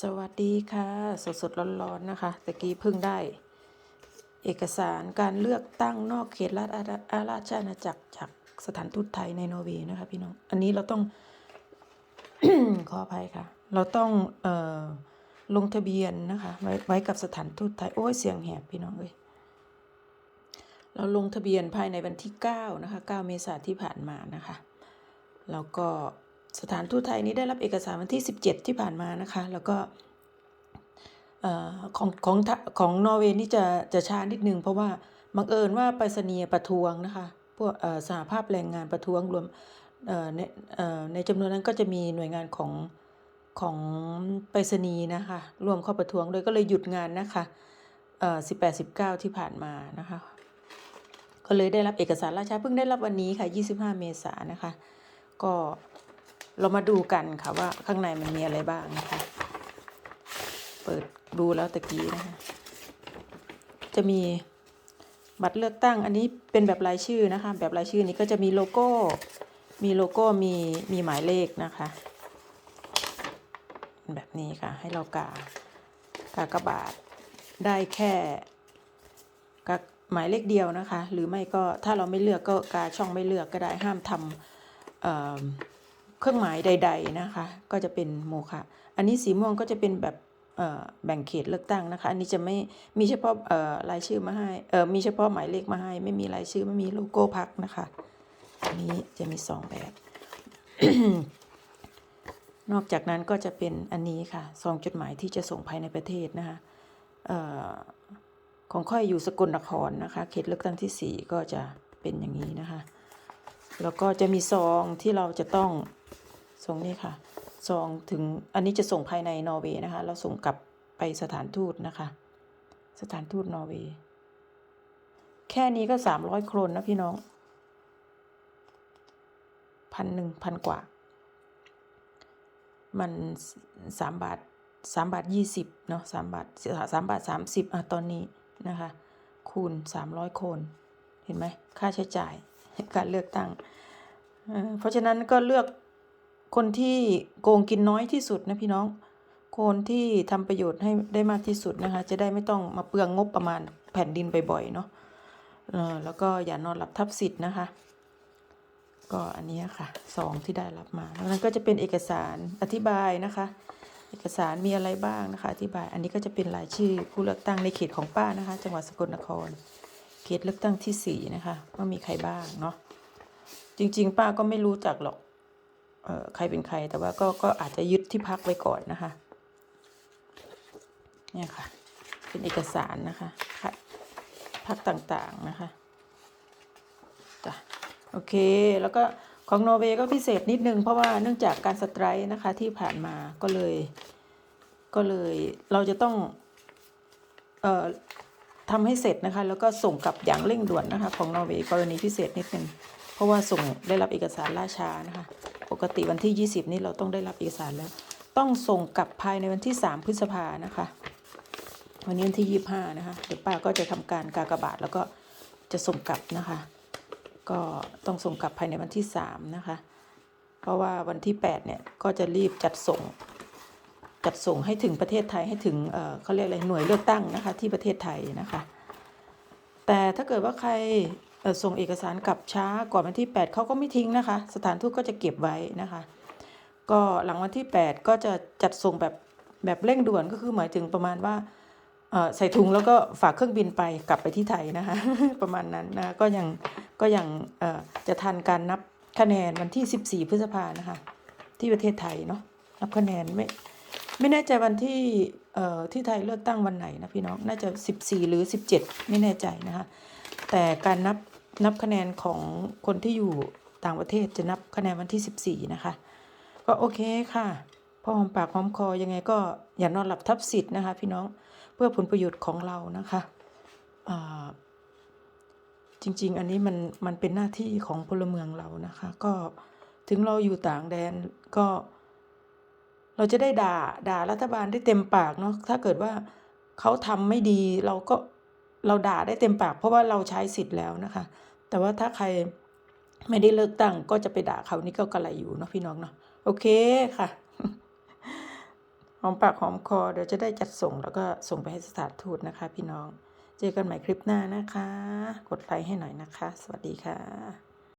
สวัสดีค่ะ สดสดๆร้อนๆนะคะตะกี้เพิ่งได้ เอกสารการเลือกตั้งนอกเขตราชอาณาอาราชอาณาจักรจากสถานทูตไทยในนอร์เวย์นะคะพี่น้อง อันนี้เราต้อง ขออภัยค่ะ เราต้องเอ่อลงทะเบียนนะคะไว้ไว้กับสถานทูตไทย โอ้ยเสียงแหบพี่น้องเอ้ยเราลงทะเบียนภายในวันที่ 9 นะคะ 9 เมษายนที่ผ่านมานะคะ แล้วก็ สถานทูตไทยนี้ได้รับเอกสารวันที่ 17 ที่ผ่านมานะคะ แล้วก็ของของของนอร์เวย์นี่จะจะช้านิดนึง เพราะว่าบังเอิญว่าไปรษณียประท้วงนะคะ พวกอ่อสหภาพแรงงานประท้วงรวมเอ่อในเอ่อในจำนวนนั้นก็จะมีหน่วยงานของของไปรษณีย์นะคะร่วมเข้าประท้วงโดยก็เลยหยุดงานนะคะเอ่อ18 19 ที่ผ่านมานะคะ ก็เลยได้รับเอกสารราชาเพิ่งได้รับวันนี้ค่ะ 25 เมษายนนะคะ ก็ เรามาดูกันค่ะว่าข้างในมันมีอะไรบ้างนะคะ เปิดดูแล้วตะกี้นะคะจะมีบัตรเลือกตั้งอันนี้เป็นแบบรายชื่อนะคะ แบบรายชื่อนี้ก็จะมีโลโก้ มีโลโก้มีมีหมายเลขนะคะแบบนี้ค่ะ ให้เรากากากบาทได้แค่กาหมายเลขเดียวนะคะ หรือไม่ก็ถ้าเราไม่เลือกก็กาช่องไม่เลือกก็ได้ห้ามทำ เครื่องหมายใด ๆนะคะ ก็จะเป็นโมฆะอันนี้สีม่วงก็จะเป็นแบบแบ่งเขตเลือกตั้งนะคะ อันนี้จะไม่มีเฉพาะรายชื่อมาให้มีเฉพาะหมายเลขมาให้ ไม่มีรายชื่อไม่มีโลโก้พักนะคะอันนี้จะมีสองแบบ นอกจากนั้นก็จะเป็นอันนี้ค่ะซองจดหมายที่จะส่งภายในประเทศนะคะออของค่อยอยู่สกลนครนะคะ เขตเลือกตั้งที่สี่ก็จะเป็นอย่างนี้นะคะ แล้วก็จะมีซองที่เราจะต้อง ซองนี้ค่ะซองถึงอันนี้จะส่งภายในนอร์เวย์นะคะ เราส่งกลับไปสถานทูตนะคะ สถานทูตนอร์เวย์ แค่นี้ก็สามร้อยโครนนะพี่น้องพันหนึ่งพันกว่า มันสามบาทสามบาทยี่สิบเนาะสามบาทสามบาทสามสิบอะตอนนี้นะคะ คูณสามร้อยโครนเห็นไหมค่าใช้จ่ายการเลือกตั้ง เพราะฉะนั้นก็เลือก คนที่โกงกินน้อยที่สุดนะพี่น้อง คนที่ทำประโยชน์ให้ได้มากที่สุดนะคะ จะได้ไม่ต้องมาเปลืองงบประมาณแผ่นดินบ่อยๆเนาะแล้วก็อย่านอนหลับทับสิทธิ์นะคะ ก็อันนี้ค่ะซองที่ได้รับมาแล้วนั้นก็จะเป็นเอกสารอธิบายนะคะ เอกสารมีอะไรบ้างนะคะ อธิบาย อันนี้ก็จะเป็นรายชื่อผู้เลือกตั้งในเขตของป้านะคะ จังหวัดสกลนคร เขตเลือกตั้งที่สี่นะคะว่ามีใครบ้างเนาะจริง ๆ ป้าก็ไม่รู้จักหรอก ใครเป็นใครแต่ว่าก็ก็อาจจะยึดที่พักไว้ก่อนนะคะ เนี่ยค่ะ เป็นเอกสารนะคะพักต่างๆนะคะจ้ะโอเค แล้วก็ของนอร์เวย์ก็พิเศษนิดนึง เพราะว่าเนื่องจากการสไตรค์นะคะที่ผ่านมาก็เลย ก็เลยเราจะต้อง เอ่อทำให้เสร็จนะคะ แล้วก็ส่งกลับอย่างเร่งด่วนนะคะ ของนอร์เวย์กรณีพิเศษนิดนึงเพราะว่าส่งได้รับเอกสารล่าช้านะคะ กติวันที่ 20 นี้เราต้องได้รับเอกสารแล้ว ต้องส่งกลับภายในวันที่ 3 พฤษภานะคะ วันนี้วันที่ 25 นะคะ เดี๋ยวป้าก็จะทำการกากบาทแล้วก็จะส่งกลับนะคะ ก็ต้องส่งกลับภายในวันที่ 3 นะคะ เพราะว่าวันที่ 8 เนี่ยก็จะรีบจัดส่งจัดส่งให้ถึงประเทศไทยให้ถึงเเขาเรียกอะไรหน่วยเลือกตั้งนะคะที่ประเทศไทยนะคะ แต่ถ้าเกิดว่าใคร ส่งเอกสารกลับช้าก่อนวันที่ 8เขาก็ไม่ทิ้งนะคะ สถานทูตก็จะเก็บไว้นะคะ ก็หลังวันที่ 8 ก็จะจัดส่งแบบแบบเร่งด่วนก็คือหมายถึงประมาณว่าใส่ถุงแล้วก็ฝากเครื่องบินไปกลับไปที่ไทยนะคะ ประมาณนั้นนะก็ยังก็ยังจะทันการนับคะแนนวันที่ 14 พฤษภานะคะ ที่ประเทศไทยเนาะนับคะแนนไม่ไม่แน่ใจวันที่ที่ไทยเลือกตั้งวันไหนนะพี่น้องน่าจะ 14 หรือ 17 ไม่แน่ใจนะคะ แต่การนับนับคะแนนของคนที่อยู่ต่างประเทศจะนับคะแนนวันที่ 14 นะคะ ก็โอเคค่ะพอหอมปากหอมคอยังไงก็อย่านอนหลับทับสิทธิ์นะคะ พี่น้องเพื่อผลประโยชน์ของเรานะคะจริง ๆ อันนี้มันมันเป็นหน้าที่ของพลเมืองเรานะคะ ก็ถึงเราอยู่ต่างแดนก็ เราจะได้ด่าด่ารัฐบาลได้เต็มปากเนาะถ้าเกิดว่าเขาทำไม่ดีเราก็ เราด่าได้เต็มปาก เพราะว่าเราใช้สิทธิ์แล้วนะคะ แต่ว่าถ้าใครไม่ได้เลือกตั้งก็จะไปด่าเขานี่ก็กระไรอยู่เนาะพี่น้องเนาะโอเคค่ะหอมปากหอมคอเดี๋ยวจะได้จัดส่งแล้วก็ส่งไปให้สถานทูตนะคะ พี่น้อง เจอกันใหม่คลิปหน้านะคะ กดไลค์ให้หน่อยนะคะ สวัสดีค่ะ